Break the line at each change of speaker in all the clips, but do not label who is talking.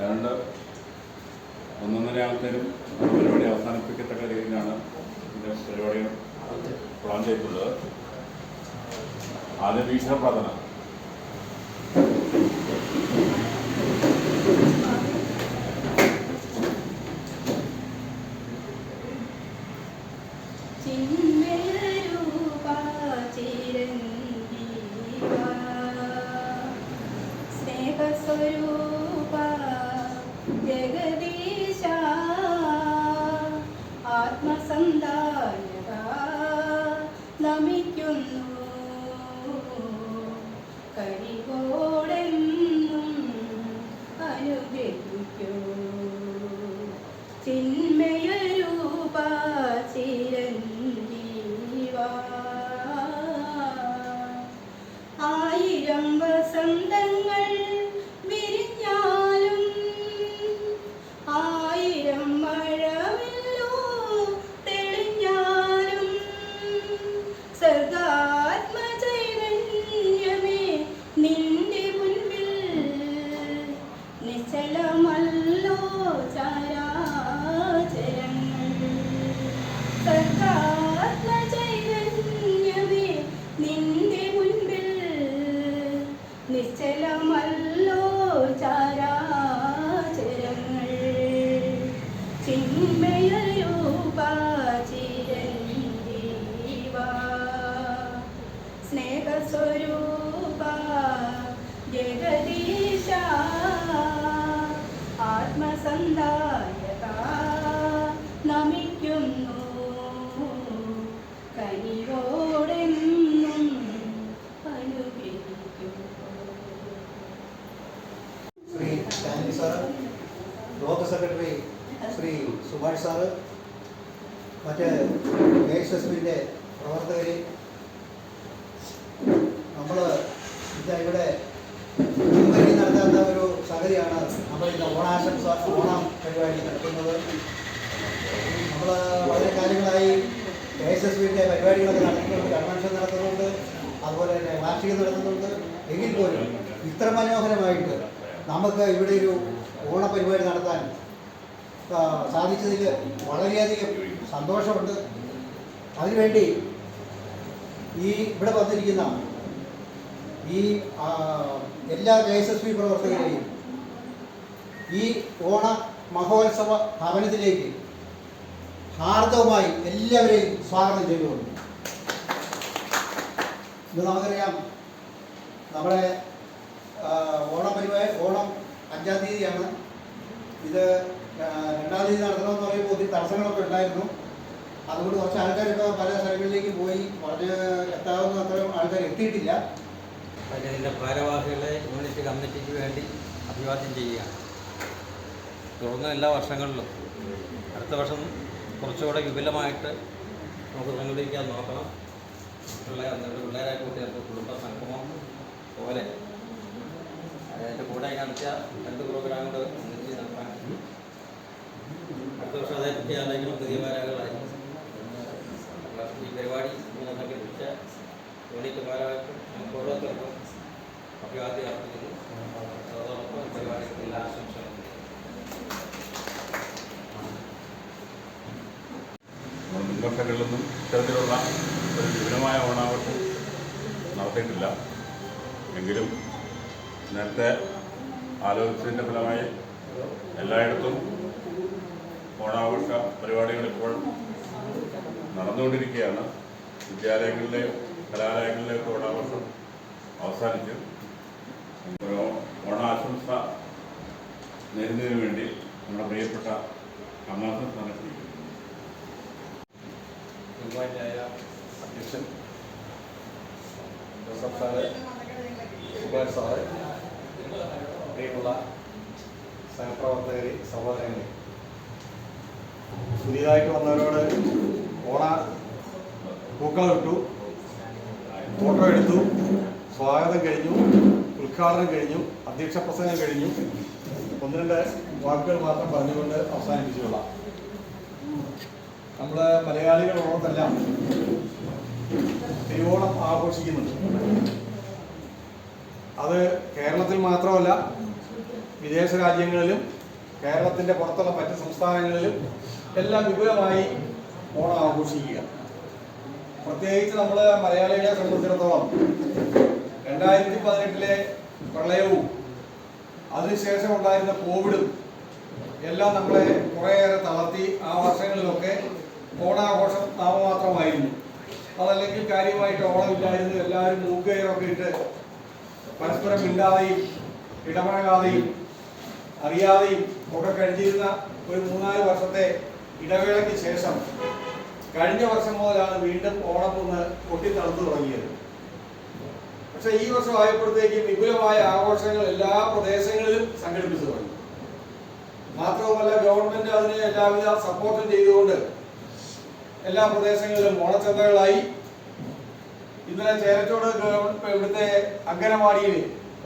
ഏതാണ്ട് ഒന്നൊന്നര ആൾക്കാരും പരിപാടി അവസാനിപ്പിക്കത്തക്ക രീതിയിലാണ് ഇതിന്റെ പരിപാടികൾ പ്ലാൻ ചെയ്തിട്ടുള്ളത്. ആദ്യം ഈശ്വര പ്രാർത്ഥന
block secretary Shri Subhash sir മറ്റ് എസ് എസ് ബിന്റെ പ്രവർത്തകർ നമ്മൾ ഇവിടെ മുൻപരി നടത്താത്ത ഒരു സംഗതിയാണ് നമ്മൾ ഇന്ന് ഓണാശംസ ഓണം പരിപാടി നടത്തുന്നത്. നമ്മൾ വളരെ കാലങ്ങളായി എസ് എസ് ബിന്റെ പരിപാടികളൊക്കെ നടത്തുന്നുണ്ട് കൺവെൻഷൻ നടത്തുന്നുണ്ട് അതുപോലെ തന്നെ വാർഷികം നടത്തുന്നുണ്ട്. എങ്കിൽ പോലും ഇത്ര മനോഹരമായിട്ട് നമുക്ക് ഇവിടെ ഒരു ഓണപരിപാടി നടത്താൻ സാധിച്ചതിൽ വളരെയധികം സന്തോഷമുണ്ട്. അതിനുവേണ്ടി ഈ ഇവിടെ വന്നിരിക്കുന്ന ഈ എല്ലാ കെ എസ് എസ് പി പ്രവർത്തകരെയും ഈ ഓണ മഹോത്സവ ഭവനത്തിലേക്ക് ഹാർദവുമായി എല്ലാവരെയും സ്വാഗതം ചെയ്തുകൊണ്ട് ഇത് നമുക്കറിയാം നമ്മുടെ ഓണപരിപാടി ഓണം ഓണം അഞ്ചാം തീയതിയാണ്. ഇത് രണ്ടാം തീയതി നടത്തണമെന്ന് പറയുമ്പോൾ ഒത്തിരി തടസ്സങ്ങളൊക്കെ ഉണ്ടായിരുന്നു. അതുകൊണ്ട് കുറച്ച് ആൾക്കാരൊക്കെ പല സ്ഥലങ്ങളിലേക്ക് പോയി പറഞ്ഞ് എത്താവുന്ന അത്രയും ആൾക്കാർ എത്തിയിട്ടില്ല.
അതിന്റെ ഭാരവാഹികളെ യൂണിറ്റ് കമ്മിറ്റിക്ക് വേണ്ടി അഭിവാദ്യം ചെയ്യുകയാണ്. തുടർന്ന് എല്ലാ വർഷങ്ങളിലും അടുത്ത വർഷം കുറച്ചുകൂടെ വിപുലമായിട്ട് നമുക്ക് സംഘടിപ്പിക്കാൻ നോക്കണം. പിള്ളേർ പിള്ളേരെ കൂട്ടിയപ്പോൾ കുടുംബ സംഗമം പോലെ അതിന്റെ കൂടെ കാണിച്ച രണ്ട് പ്രോഗ്രാം കൂടെ ഒന്നിച്ച് നടത്താൻ. അടുത്ത വർഷം അതേ പറ്റി ആലോചിക്കണം പുതിയ ഭാരവാഹികളായി ഈ പരിപാടി ഇങ്ങനെ സംഘടിപ്പിച്ച യൂണിറ്റ് ഭാരവാഹിക്കും നമുക്ക് ഓരോരുത്തർക്കും അഭിവാദ്യം അർപ്പിക്കുന്നു. അതോടൊപ്പം പരിപാടിക്ക് എല്ലാ ആശംസകളും
നമ്മൾ മുൻവർഷങ്ങളിലൊന്നും ഇത്തരത്തിലുള്ള ഒരു വിപുലമായ ഓണാഘോഷം നടത്തിയിട്ടില്ല. എങ്കിലും നേരത്തെ ആലോചിച്ചതിന്റെ ഫലമായി എല്ലായിടത്തും ഓണാഘോഷ പരിപാടികൾ ഇപ്പോൾ നടന്നുകൊണ്ടിരിക്കുകയാണ്. വിദ്യാലയങ്ങളിലെയും കലാലയങ്ങളിലെയും ഒക്കെ ഓണാഘോഷം അവസാനിച്ചു. ഓണാശംസ നേരുന്നതിന് വേണ്ടി നമ്മുടെ പ്രിയപ്പെട്ട കമലാസൻ സ്ഥാനത്ത്
ബഹുമാന്യായ അധ്യക്ഷൻ ജോസഫ് സാറ് സാറ് പ്രിയമുള്ള സഹപ്രവർത്തകരെ സഹോദരങ്ങളെ. പുതിയതായിട്ട് വന്നവരോട് ഓണ പൂക്കളം ഇട്ടു ഫോട്ടോ എടുത്തു സ്വാഗതം കഴിഞ്ഞു ഉദ്ഘാടനം കഴിഞ്ഞു അധ്യക്ഷ പ്രസംഗം കഴിഞ്ഞു. ഒന്ന് രണ്ട് വാക്കുകൾ മാത്രം പറഞ്ഞുകൊണ്ട് അവസാനിപ്പിച്ചുകൊള്ളാം. നമ്മൾ മലയാളികൾ ഓണത്തെല്ലാം തിരുവോണം ആഘോഷിക്കുന്നുണ്ട്. അത് കേരളത്തിൽ മാത്രമല്ല വിദേശ രാജ്യങ്ങളിലും കേരളത്തിന്റെ പുറത്തുള്ള മറ്റ് സംസ്ഥാനങ്ങളിലും എല്ലാം വിപുലമായി ഓണം ആഘോഷിക്കുക. പ്രത്യേകിച്ച് നമ്മൾ മലയാളികളെ സംബന്ധിച്ചിടത്തോളം രണ്ടായിരത്തി പതിനെട്ടിലെ പ്രളയവും അതിനുശേഷം ഉണ്ടായിരുന്ന കോവിഡും എല്ലാം നമ്മളെ കുറേയേറെ തളർത്തി ആ വർഷങ്ങളിലൊക്കെ ഓണാഘോഷം നാമമാത്രമായിരുന്നു. അതല്ലെങ്കിൽ കാര്യമായിട്ട് ഓണമില്ലായിരുന്നു എല്ലാവരും മൂക്കുകയൊക്കെ ഇട്ട് പരസ്പരം മിണ്ടാതെയും ഇടപഴകാതെയും അറിയാതെയും ഒക്കെ കഴിഞ്ഞിരുന്ന ഒരു മൂന്നാൽ വർഷത്തെ ഇടവേളയ്ക്ക് ശേഷം കഴിഞ്ഞ വർഷം മുതലാണ് വീണ്ടും ഓണം ഒന്ന് പൊട്ടിത്തളർന്നു തുടങ്ങിയത്. പക്ഷെ ഈ വർഷം ആയപ്പോഴത്തേക്കും വിപുലമായ ആഘോഷങ്ങൾ എല്ലാ പ്രദേശങ്ങളിലും സംഘടിപ്പിച്ചു തുടങ്ങി. മാത്രവുമല്ല ഗവൺമെന്റ് അതിനെ എല്ലാവിധ സപ്പോർട്ടും ചെയ്തുകൊണ്ട് എല്ലാ പ്രദേശങ്ങളിലും ഓണച്ചന്തകളായി ഇന്നലെ ഗവ- ഇവിടുത്തെ അങ്കനവാടിയിൽ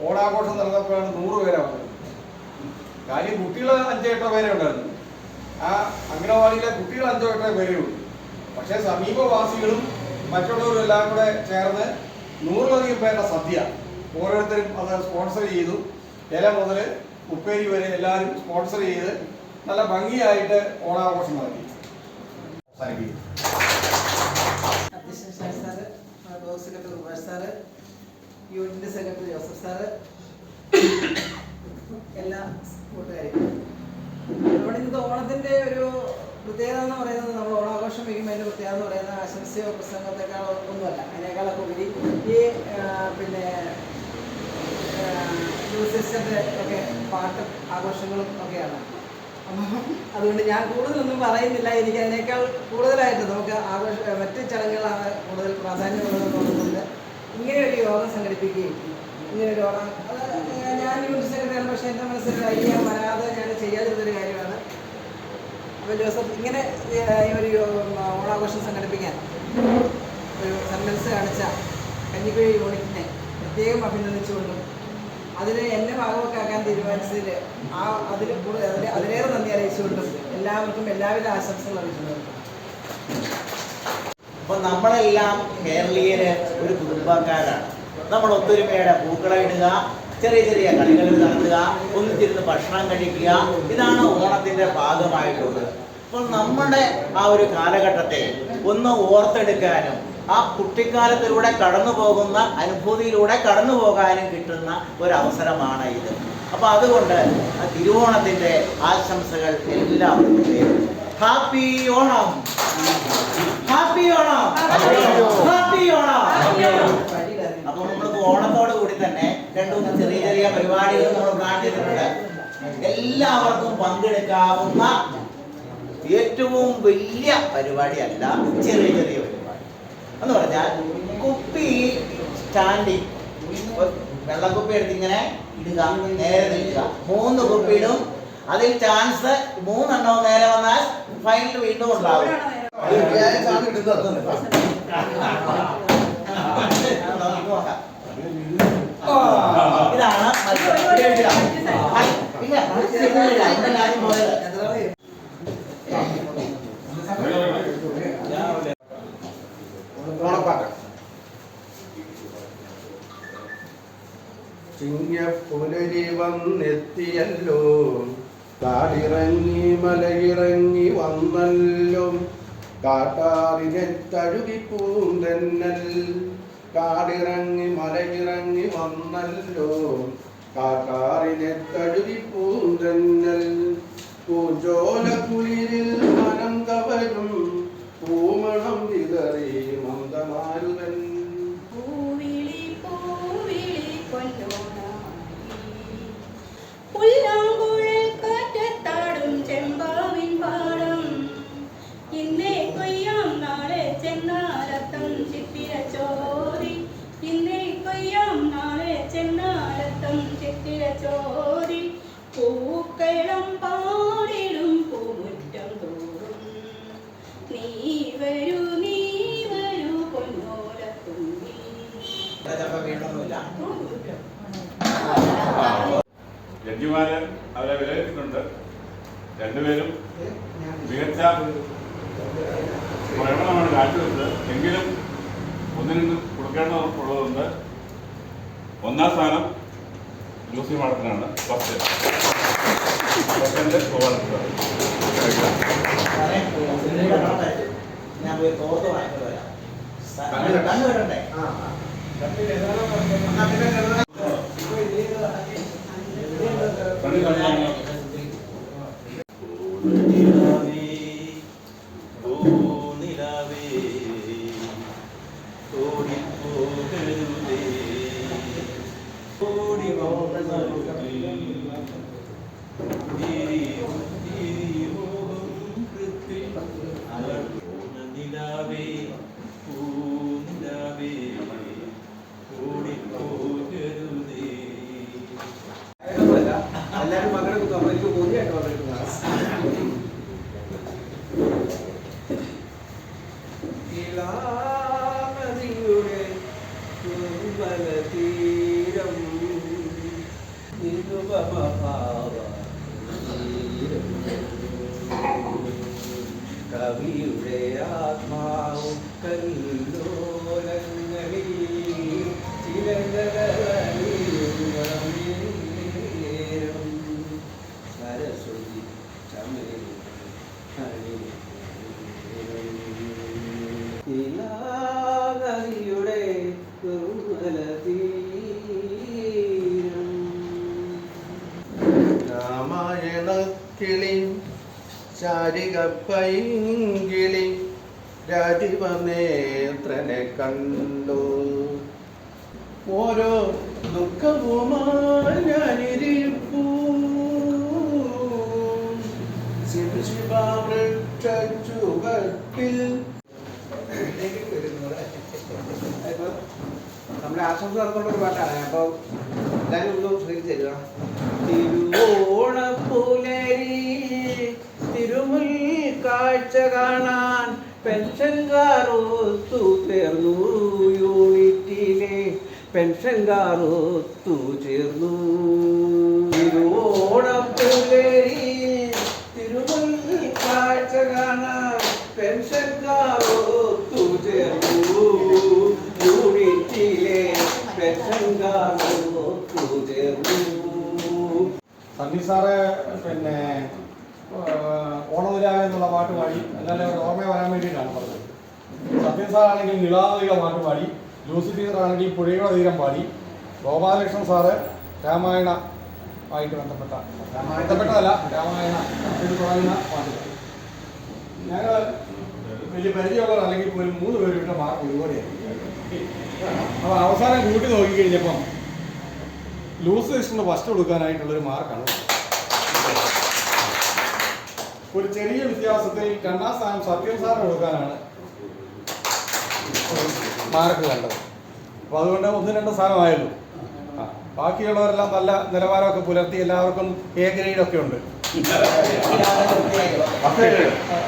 ഓണാഘോഷം നടന്നപ്പോഴാണ് നൂറ് പേരെ വന്നത്. കാര്യം കുട്ടികൾ അഞ്ചോ എട്ടോ പേരെ ഉണ്ടായിരുന്നു. ആ അങ്കനവാടിയിലെ കുട്ടികൾ അഞ്ചോ എട്ടോ പേരേ ഉള്ളൂ. പക്ഷേ സമീപവാസികളും മറ്റുള്ളവരും എല്ലാം കൂടെ ചേർന്ന് നൂറിലധികം പേരുടെ സദ്യ ഓരോരുത്തരും അത് സ്പോൺസർ ചെയ്തു. ഇല മുതൽ ഉപ്പേരി വരെ എല്ലാവരും സ്പോൺസർ ചെയ്ത് നല്ല ഭംഗിയായിട്ട് ഓണാഘോഷം നടത്തി
അധ്യക്ഷൻ Shan sir block secretary Umesh sir യൂണിറ്റിന്റെ സെക്രട്ടറി ജോസഫ് സാറ് എല്ലാ കൂട്ടുകാരും. നമ്മുടെ ഇന്നത്തെ ഓണത്തിന്റെ ഒരു പ്രത്യേകത എന്ന് പറയുന്നത് നമ്മൾ ഓണാഘോഷം വയ്ക്കുമ്പോൾ അതിന്റെ പ്രത്യേകത എന്ന് പറയുന്നത് ആശംസയോ പ്രസംഗത്തെക്കാളോ ഒന്നുമല്ല. അതിനേക്കാളൊക്കെ ഉപരി ഈ പിന്നെ ന്യൂസ് ഒക്കെ പാട്ടും ആഘോഷങ്ങളും ഒക്കെയാണ്. അതുകൊണ്ട് ഞാൻ കൂടുതലൊന്നും പറയുന്നില്ല. എനിക്ക് അതിനേക്കാൾ കൂടുതലായിട്ട് നമുക്ക് ആഘോഷ മറ്റ് ചടങ്ങുകളാണ് കൂടുതൽ പ്രാധാന്യമുള്ളത് തോന്നുന്നുണ്ട് ഇങ്ങനെ ഒരു യോഗം സംഘടിപ്പിക്കുകയും ഇങ്ങനെ ഒരു യോഗം. ഞാൻ യൂണിറ്റ് പക്ഷേ എന്റെ മനസ്സിൽ ഐഡിയ വരാതെ ഞാൻ ചെയ്യാതിരുന്നൊരു കാര്യമാണ്. അപ്പോൾ ജോസഫ് ഇങ്ങനെ ഒരു ഓണാഘോഷം സംഘടിപ്പിക്കാൻ ഒരു സന്മനസ് കാണിച്ച കഞ്ഞിക്കുഴി യൂണിറ്റിനെ പ്രത്യേകം അഭിനന്ദിച്ചുകൊണ്ടും അതിന് എന്നെ ഭാഗമൊക്കെ തീരുമാനിച്ചതിൽ ആ അതിൽ കൂടുതൽ അതിൽ അതിലേറെ നന്ദി അറിയിച്ചുകൊണ്ടും എല്ലാവർക്കും എല്ലാവിധ ആശംസകളും അറിയിച്ചുകൊണ്ടും.
അപ്പൊ നമ്മളെല്ലാം കേരളീയര് ഒരു കുടുംബക്കാരാണ്. നമ്മൾ ഒത്തൊരുമയുടെ പൂക്കളം ഇടുക ചെറിയ ചെറിയ കളികൾ നടത്തുക ഒന്നിച്ചിരുന്ന് ഭക്ഷണം കഴിക്കുക ഇതാണ് ഓണത്തിന്റെ ഭാഗമായിട്ടുള്ളത്. അപ്പോൾ നമ്മുടെ ആ ഒരു കാലഘട്ടത്തെ ഒന്ന് ഓർത്തെടുക്കാനും ആ കുട്ടിക്കാലത്തിലൂടെ കടന്നു പോകുന്ന അനുഭൂതിയിലൂടെ കടന്നു പോകാനും കിട്ടുന്ന ഒരു അവസരമാണ് ഇത്. അപ്പൊ അതുകൊണ്ട് ആ തിരുവോണത്തിന്റെ ആശംസകൾ എല്ലാവർക്കും happy Onam. Happy Onam. Happy Onam. അപ്പൊ നമ്മൾക്ക് ഓണത്തോട് കൂടി തന്നെ രണ്ടു മൂന്ന് ചെറിയ ചെറിയ പരിപാടികൾ നമ്മൾ കാണിച്ചിട്ടുണ്ട്. എല്ലാവർക്കും പങ്കെടുക്കാവുന്ന ഏറ്റവും വലിയ പരിപാടിയല്ല ചെറിയ ചെറിയ പരിപാടി എന്ന് പറഞ്ഞാൽ കുപ്പി സ്റ്റാൻഡിങ് വെള്ളക്കുപ്പി എടുത്ത് ഇങ്ങനെ ഇടുക നേരെ നിൽക്കുക മൂന്ന് കുപ്പി ഇടും അതിൽ ചാൻസ് മൂന്നെണ്ണവും നേരെ വന്നാൽ ഫൈനൽ വീണ്ടും ഉണ്ടാവും. ഇതാണ് മത്സരം.
ചിങ്ങപ്പുലരി വന്നെത്തിയല്ലോ. കാടിറങ്ങി മലയിറങ്ങി വന്നല്ലോ. കാട്ടാറിനെ തഴുകി പൂന്തന്നൽ. കാടിറങ്ങി മലയിറങ്ങി വന്നല്ലോ. കാട്ടാറിനെ തഴുകി പൂന്തന്നൽ. പൂജോല കുളിരിൽ മനം കവരും. പൂമണം വിതറി മന്ദമാരുതൻ.
പാടം. ഇന്നേ കൊയ്യാം നാളെ ചെന്നാരത്തം ചിത്തിര ചോരി ഇന്നേ കൊയ്യാം നാളെ ചെന്നാരത്തം ചിത്തിര ചോരി പൂക്കളം പാടിടും പൂമുറ്റം തോറും നീ വരൂ നീ വരൂ പൊന്നോലത്തുമ്പി
ഇവിടെ ചിലപ്പോൾ വീണൊന്നുമില്ല
ജഡ്ജിമാര് അവരെ വിലയിരുത്തിയിട്ടുണ്ട് രണ്ടുപേരും മികച്ച പ്രകടനമാണ് കാഴ്ചവെച്ചത് എങ്കിലും ഒന്നിനും
ഉദ്ഘാടനം ഉള്ളതുകൊണ്ട് ഒന്നാം സ്ഥാനം ലൂസി മാഡത്തിനാണ് ഫസ്റ്റ് സെക്കൻഡ് ഗോപാലകൃഷ്ണൻ
സാറേ, ഇതിന് കണ്ടോട്ടെ? ഞാൻ പോയി തോർത്ത് വാങ്ങിക്കൊണ്ട് വരാം. കണ്ണ് വരണ്ടേ എന്നാ
രാമായണക്കിളി ശാരിക പൈങ്കിളി രാജീവനേത്രനെ കണ്ടു. ഓരോ ദുഃഖവുമായി നമ്മുടെ ആശംസ നടത്തുന്ന ഒരു പാട്ടാണ്. അപ്പൊ എല്ലാവരും ഒന്ന് ശ്രദ്ധിച്ചു തരിക തിരുവോണപ്പുലരി തിരുമുൽ കാഴ്ച കാണാൻ പെൻഷൻകാരൊത്തു ചേർന്നു യൂണിറ്റിലെ പെൻഷൻകാരൊത്തു ചേർന്നു. തിരുവോണപ്പുലരി തിരുമുൽ കാഴ്ച കാണാൻ പെൻഷൻകാരൊത്തു ചേർന്നു യൂണിറ്റിലെ പെൻഷൻകാരൊത്തു ചേർന്നു.
സണ്ണി പിന്നെ ഓണനില എന്നുള്ള പാട്ട് പാടി എന്നാലും ഓർമ്മ വരാൻ വേണ്ടിയിട്ടാണ് പറഞ്ഞത്. സത്യൻ സാറാണെങ്കിൽ നിളാനദിക പാട്ട് പാടി ലൂസി ടീച്ചർ ആണെങ്കിൽ പുഴയുടെ തീരം പാടി ഗോപാലകൃഷ്ണൻ സാറ് രാമായണ ആയിട്ട് ബന്ധപ്പെട്ട ബന്ധപ്പെട്ടതല്ല രാമായണ പറയുന്ന പാട്ട് പാടി ഞങ്ങൾ വലിയ പരിചയമുള്ളവർ അല്ലെങ്കിൽ പോലും മൂന്ന് പേരുടെ മാർക്ക് ഒരുപോലെയായിരുന്നു അപ്പോൾ അവസാനം കൂട്ടി നോക്കിക്കഴിഞ്ഞപ്പം ലൂസ് ലിസ്റ്റിന് ഫസ്റ്റ് കൊടുക്കാനായിട്ടുള്ളൊരു മാർക്കാണ് ഒരു ചെറിയ വ്യത്യാസത്തിൽ രണ്ടാം സ്ഥാനം സത്യം സാറിന് കൊടുക്കാനാണ് മാർക്ക് കണ്ടത്. അപ്പോൾ അതുകൊണ്ട് ഒന്ന് രണ്ട് സ്ഥാനമായല്ലോ ബാക്കിയുള്ളവരെല്ലാം നല്ല നിലവാരമൊക്കെ പുലർത്തി എല്ലാവർക്കും എ ഗ്രേഡൊക്കെ ഉണ്ട്.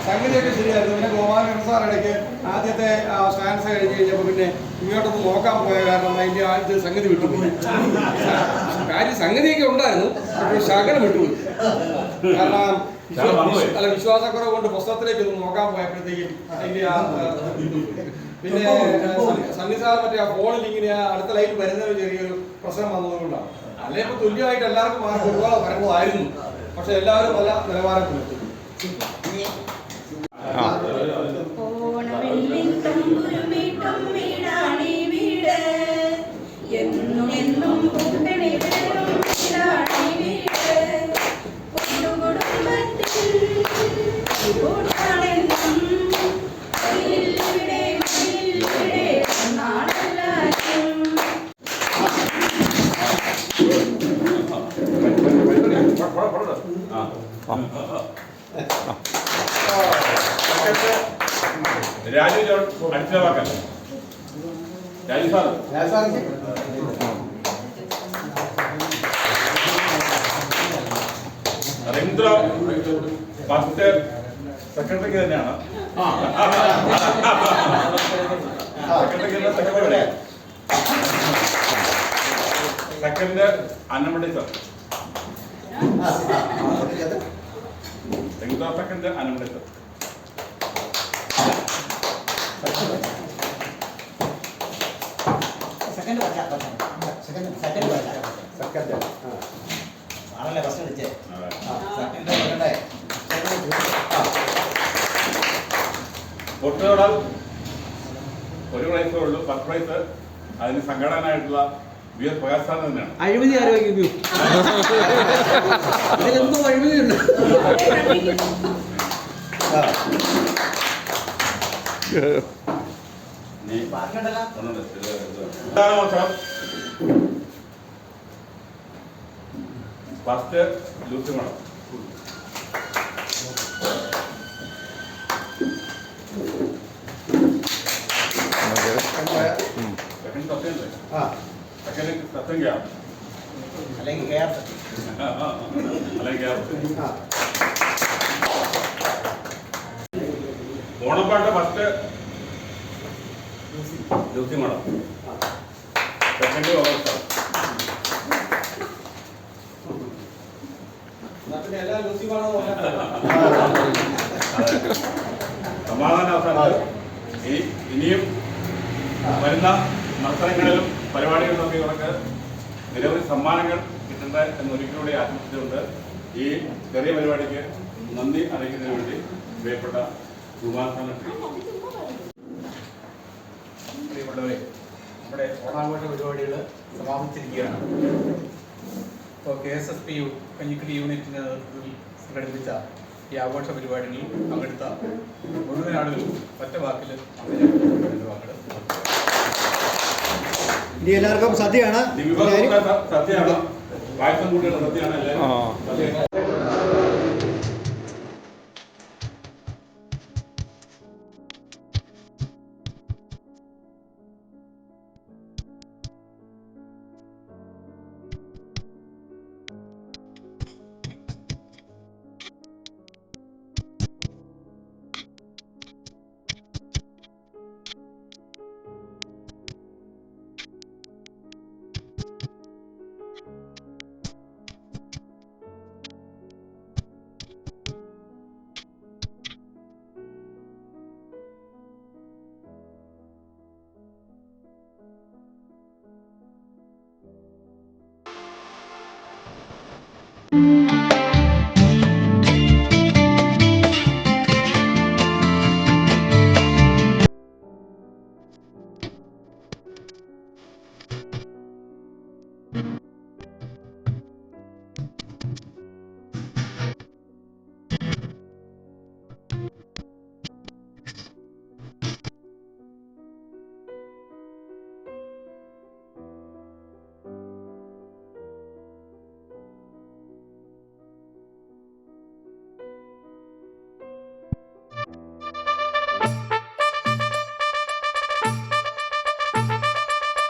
സംഗതിയൊക്കെ ശരിയായിരുന്നു. പിന്നെ ഗോപാലകൃഷ്ണൻ സാർ ഇടയ്ക്ക് ആദ്യത്തെ സ്റ്റാൻസ് കഴിഞ്ഞ് കഴിഞ്ഞപ്പോൾ പിന്നെ ഇങ്ങോട്ടൊന്ന് നോക്കാൻ പോയ കാരണം അതിന്റെ ആദ്യത്തെ സംഗതി വിട്ടുപോയി. സംഗതിയൊക്കെ ഉണ്ടായിരുന്നു. ശകലം വിട്ടുപോയി. കാരണം. അല്ല വിശ്വാസക്കുറവ് കൊണ്ട് പുസ്തകത്തിലേക്ക് ഒന്ന് നോക്കാൻ പോയപ്പോഴത്തേക്കും അതിന്റെ ആ പിന്നെ സണ്ണി- സാർ മറ്റേ ആ ഫോണിൽ ഇങ്ങനെ ആ അടുത്ത ലൈൻ വരുന്ന ഒരു ചെറിയൊരു പ്രശ്നം വന്നതുകൊണ്ടാണ്. അല്ലെ ഇപ്പൊ തുല്യമായിട്ട് എല്ലാവർക്കും മാർക്ക് ഒരുപാട് വരേണ്ടതായിരുന്നു പക്ഷെ എല്ലാവരും നല്ല നിലവാരം പുലർത്തി.
സാർ നരേന്ദ്ര ഫസ്റ്റ് സെക്രട്ടറിക്ക് തന്നെയാണ്. സെക്രട്ടറിക്ക് secretary second Annamani sir second Annamani sir
second പറയാം സെക്കൻഡ് സെക്കൻഡ് പറയാം
സെക്കൻഡ്
ആണല്ലേ ഫസ്റ്റ് അടിച്ചേ സെക്കൻഡ് പറയണ്ടേ
പൊട്ടുതൊടൽ ഒരു പ്രൈസേ ഉള്ളൂ. First prize. അതിന് സംഘടനായിട്ടുള്ള വി എസ് പ്രകാശ് സാർ തന്നെയാണ്.
അഴിമതി ആരോഗ്യ ഇതിലെന്തോ അഴിമതിയുണ്ട്.
നീ
ബാക്കിയുണ്ടല്ലോ.
ഒന്നുണ്ട്. മോഷണം ഫസ്റ്റ് ലൂസി ക്യാ
അല്ലെങ്കിൽ കെയർ
അല്ലെങ്കിൽ
ആ.
ഓണപ്പാട്ട് ഫസ്റ്റ് ലൂസി മണം. സെക്കൻഡ് ഓവർസ്റ്റാർ
എല്ലാ ലൂസിഫാണോ
സമാധാന അവസാനം. ഈ ഇനിയും വരുന്ന മത്സരങ്ങളിലും പരിപാടികളിലൊക്കെ ഇവർക്ക് നിരവധി സമ്മാനങ്ങൾ കിട്ടട്ടെ എന്നൊരിക്കലൂടെ ആശംസിച്ചുകൊണ്ട് ഈ ചെറിയ പരിപാടിക്ക് നന്ദി അറിയിക്കുന്നതിന് വേണ്ടി പ്രിയപ്പെട്ട കുമാരസ്ഥാന
പ്രിയപ്പെട്ടവരെ നമ്മുടെ ഓണാഘോഷ പരിപാടികൾ സമാപിച്ചിരിക്കുകയാണ്. ഇപ്പോൾ K S S P U Kanjikkudi യൂണിറ്റിന്റെ നേതൃത്വത്തിൽ സംഘടിപ്പിച്ച ഈ ആഘോഷ പരിപാടികളിൽ പങ്കെടുത്ത മുഴുവൻ ആളുകളും ഒറ്റ വാക്കിൽ
ഇനി എല്ലാവർക്കും സദ്യയാണ്.
സദ്യയാണ്. സത്യമാണ് പായസം കൂട്ടിയുള്ള സത്യമാണ് എല്ലാവരും
Thank you.